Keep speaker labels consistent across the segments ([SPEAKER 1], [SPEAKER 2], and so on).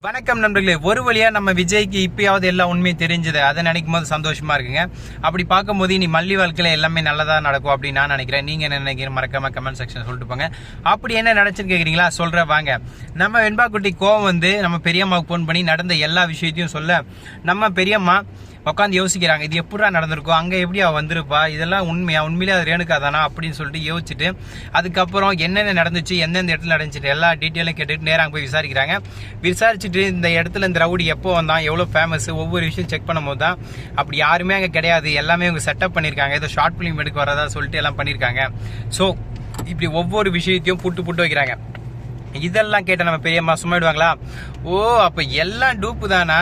[SPEAKER 1] வணக்கம் நண்பர்களே. ஒரு வழியா நம்ம விஜய்க்கு இப்பயாவது எல்லா உண்மையும் தெரிஞ்சது அதை நினைக்கும் போது சந்தோஷமா இருக்குங்க. அப்படி பார்க்கும்போது இனி மல்லி வாழ்க்கையில எல்லாமே நல்லதா நடக்கும் அப்படின்னு நான் நினைக்கிறேன். நீங்க என்ன நினைக்கிறீங்க மறக்காம கமெண்ட் செக்ஷன் சொல்லிட்டு போங்க. அப்படி என்ன நினச்சின்னு கேக்குறீங்களா? சொல்ற வாங்க. நம்ம வெண்பா குட்டி கோவம் வந்து நம்ம பெரியம்மாவுக்கு ஃபோன் பண்ணி நடந்த எல்லா விஷயத்தையும் சொல்ல நம்ம பெரியம்மா உட்காந்து யோசிக்கிறாங்க. இது எப்படா நடந்திருக்கும் அங்கே எப்படி அவள் வந்திருப்பா? இதெல்லாம் உண்மையா? உண்மையிலே அது ரேணுக்கா தானா? அப்படின்னு சொல்லிட்டு யோசிச்சுட்டு அதுக்கப்புறம் என்னென்ன நடந்துச்சு எந்தெந்த இடத்துல நடந்துச்சு எல்லா டீட்டெயிலும் கேட்டுட்டு நேராக போய் விசாரிக்கிறாங்க. விசாரிச்சுட்டு இந்த இடத்துல இந்த ரவுடி எப்போ வந்தான் எவ்வளோ ஃபேமஸ் ஒவ்வொரு விஷயம் செக் பண்ணும்போது தான் அப்படி யாருமே அங்கே கிடையாது. எல்லாமே அவங்க செட்டப் பண்ணியிருக்காங்க. ஏதோ ஷார்ட் ஃபிலிம் எடுக்க வரதா சொல்லிட்டு எல்லாம் பண்ணியிருக்காங்க. ஸோ இப்படி ஒவ்வொரு விஷயத்தையும் புட்டு புட்டு வைக்கிறாங்க. இதெல்லாம் கேட்ட நம்ம பெரியம்மா சும்மாடுவாங்களா ஓ அப்போ எல்லாம் டூப்பு தானா?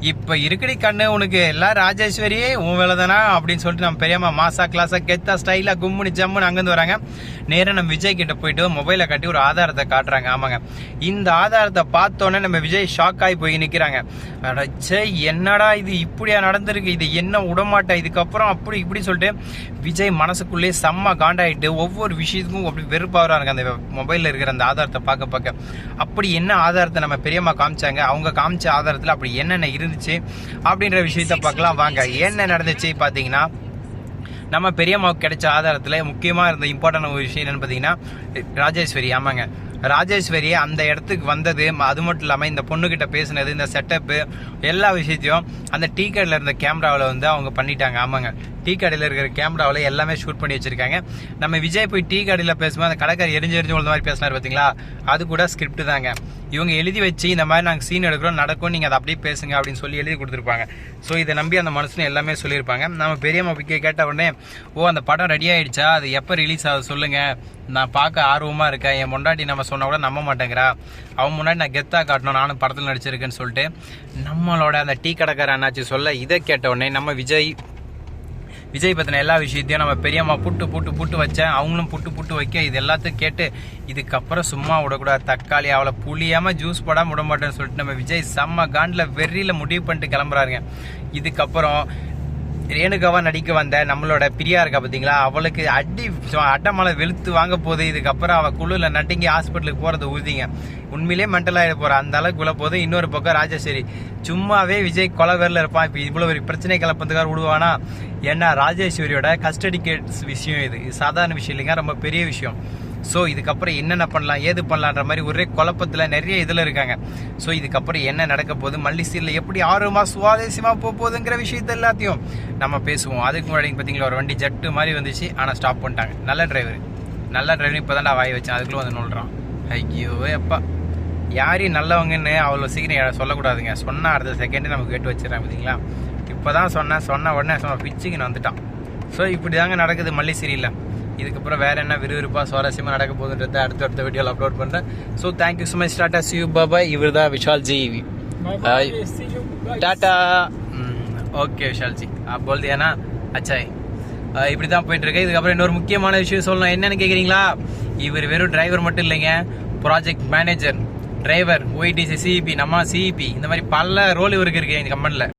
[SPEAKER 1] இப்ப இருக்கடி கண்ணு உனக்கு எல்லாம் ராஜேஸ்வரி உன் வேலை தானா அப்படின்னு சொல்லிட்டு நம்ம பெரியம்மா மாசா கிளாஸா கெத்தா ஸ்டைலா கும்முனி ஜம்முன்னு அங்கிருந்து வராங்க. நேராக நம்ம விஜய் கிட்ட போயிட்டு மொபைலை காட்டி ஒரு ஆதாரத்தை காட்டுறாங்க. ஆமாங்க. இந்த ஆதாரத்தை பார்த்தோன்னே நம்ம விஜய் ஷாக் ஆகி போய் நிக்கிறாங்க. அடச்சே என்னடா இது இப்படியா நடந்திருக்கு? இது என்ன விடமாட்டா இதுக்கப்புறம் அப்படி இப்படி சொல்லிட்டு விஜய் மனசுக்குள்ளேயே செம்ம காண்டாயிட்டு ஒவ்வொரு விஷயத்துக்கும் அப்படி வெறுப்பாகிறாங்க அந்த மொபைலில் இருக்கிற அந்த ஆதாரத்தை பார்க்க பார்க்க. அப்படி என்ன ஆதாரத்தை நம்ம பெரியம்மா காமிச்சாங்க? அவங்க காமிச்ச ஆதாரத்தில் அப்படி என்னென்ன இருந்துச்சு. அப்படின்ற விஷயத்த பார்க்கலாம். வாங்க என்ன நடந்துச்சு பார்த்தீங்கன்னா நம்ம பெரியம்மாவுக்கு கிடைச்ச ஆதாரத்தில் முக்கியமாக இருந்த இம்பார்ட்டன்ட் ஒரு விஷயம் என்னன்னு பார்த்தீங்கன்னா ராஜேஸ்வரி ஆமாங்க. ராஜேஸ்வரி அந்த இடத்துக்கு வந்தது அது மட்டும் இல்லாமல் இந்த பொண்ணுக்கிட்ட பேசுனது இந்த செட்டப்பு எல்லா விஷயத்தையும் அந்த டீ கடையில் இருந்த கேமராவில் வந்து அவங்க பண்ணிட்டாங்க. ஆமாங்க. டீ கடையில் இருக்கிற கேமராவில் எல்லாமே ஷூட் பண்ணி வச்சுருக்காங்க. நம்ம விஜய் போய் டீ கடையில் பேசும்போது அந்த கடைக்கார் எரிஞ்சு எரிஞ்சு உள்ள மாதிரி பேசினார் பார்த்தீங்களா அது கூட ஸ்கிரிப்ட் தாங்க. இவங்க எழுதி வச்சு இந்த மாதிரி நாங்கள் சீன் எடுக்கிறோம் நடக்கும் நீங்கள் அதை அப்படியே பேசுங்க அப்படின்னு சொல்லி எழுதி கொடுத்துருப்பாங்க. ஸோ இதை நம்பி அந்த மனுஷன் எல்லாமே சொல்லியிருப்பாங்க. நம்ம பெரியம்மா போய் கேட்ட உடனே ஓ அந்த படம் ரெடி ஆகிடுச்சா அது எப்போ ரிலீஸ் ஆகுது? சொல்லுங்கள் நான் பார்க்க ஆர்வமாக இருக்கேன். என் முண்டாட்டி நம்ம சொன்னால் கூட நம்ப மாட்டேங்கிறா. அவன் முன்னாடி நான் கெத்தாக காட்டணும் நானும் படத்தில் நடிச்சிருக்கேன்னு சொல்லிட்டு நம்மளோட அந்த டீ கடைக்கார அண்ணாச்சி சொல்ல இதை கேட்ட உடனே நம்ம விஜய் விஜய் பற்றின எல்லா விஷயத்தையும் நம்ம பெரியம்மா புட்டு புட்டு புட்டு வச்சேன். அவங்களும் புட்டு புட்டு வைக்க இது எல்லாத்தையும் கேட்டு இதுக்கப்புறம் சும்மா விடக்கூடாது. தக்காளி அவளை புளியாமல் ஜூஸ் போடாமல் விட மாட்டேன்னு சொல்லிட்டு நம்ம விஜய் செம்ம காண்டில் வெறியில் முடிவு பண்ணிட்டு கிளம்புறாருங்க. இதுக்கப்புறம் ரேணுகாவாக நடிக்க வந்த நம்மளோட பிரியா இருக்கா பார்த்தீங்களா அவளுக்கு அடி ஸோ அட்டமலை வெளுத்து வாங்க போது இதுக்கப்புறம் அவள் குழுவில் நட்டுங்கி ஹாஸ்பிட்டலுக்கு போகிறது உறுதிங்க. உண்மையிலே மென்டல் ஆகிட போகிற அந்த அளவுக்கு உள்ள போது இன்னொரு பக்கம் ராஜேஸ்வரி. சும்மாவே விஜய் கொலவேரில் இருப்பான் இப்போ இவ்வளோ ஒரு பிரச்சனை கிளப்பதுக்காக விடுவானா ஏன்னா ராஜேஸ்வரியோட கஸ்டடி கேட்ஸ் விஷயம் இது. இது சாதாரண விஷயம் இல்லைங்க. ரொம்ப பெரிய விஷயம். ஸோ இதுக்கப்புறம் என்னென்ன பண்ணலாம் ஏது பண்ணலான்ற மாதிரி ஒரே குழப்பத்தில் நிறைய இதில் இருக்காங்க. ஸோ இதுக்கப்புறம் என்ன நடக்க போகுது மல்லிசீரில் எப்படி எப்படி ஆர்வமாக சுவாரஸ்யமாக போக போகுதுங்கிற விஷயத்த எல்லாத்தையும் நம்ம பேசுவோம். அதுக்கு முன்னாடி பார்த்தீங்களா ஒரு வண்டி ஜட்டு மாதிரி வந்துச்சு ஆனால் ஸ்டாப் பண்ணிட்டாங்க. நல்ல டிரைவர் நல்ல டிரைவர் இப்போ தான் வாய் வச்சேன். அதுக்குள்ளே வந்து நோண்டுறான் ஐயோ எப்பா யாரையும் நல்லவங்கன்னு அவ்வளோ சீக்கிரம் சொல்லக்கூடாதுங்க. சொன்ன அடுத்த செகண்டே நமக்கு கேட்டு வச்சிடறேன் பார்த்தீங்களா? இப்போ தான் சொன்னேன் சொன்ன உடனே சொன்ன பிச்சுக்கு வந்துட்டான். ஸோ இப்படி தாங்க நடக்குது மல்லி சீரியலில். இதுக்கப்புறம் வேறு என்ன விறுவிறுப்பாக சுவாரஸ்யமாக நடக்க போகுதுன்றத அடுத்த அடுத்த வீடியோவில் அப்லோட் பண்ணுறேன் so thank you so much tata see you Baba இவர் தான் Vishal G. Tata okay Vishal ji. அப்பொழுது ஏன்னா அச்சாய் இப்படி தான் போயிட்டுருக்கு. இதுக்கப்புறம் இன்னொரு முக்கியமான விஷயம் சொல்லணும். என்னென்னு கேட்குறீங்களா இவர் வெறும் டிரைவர் மட்டும் இல்லைங்க. Project manager driver YTC CEP நம்ம சிஇபி இந்த மாதிரி பல ரோல் இவருக்கு இருக்குது எங்கள் கம்பெனியில்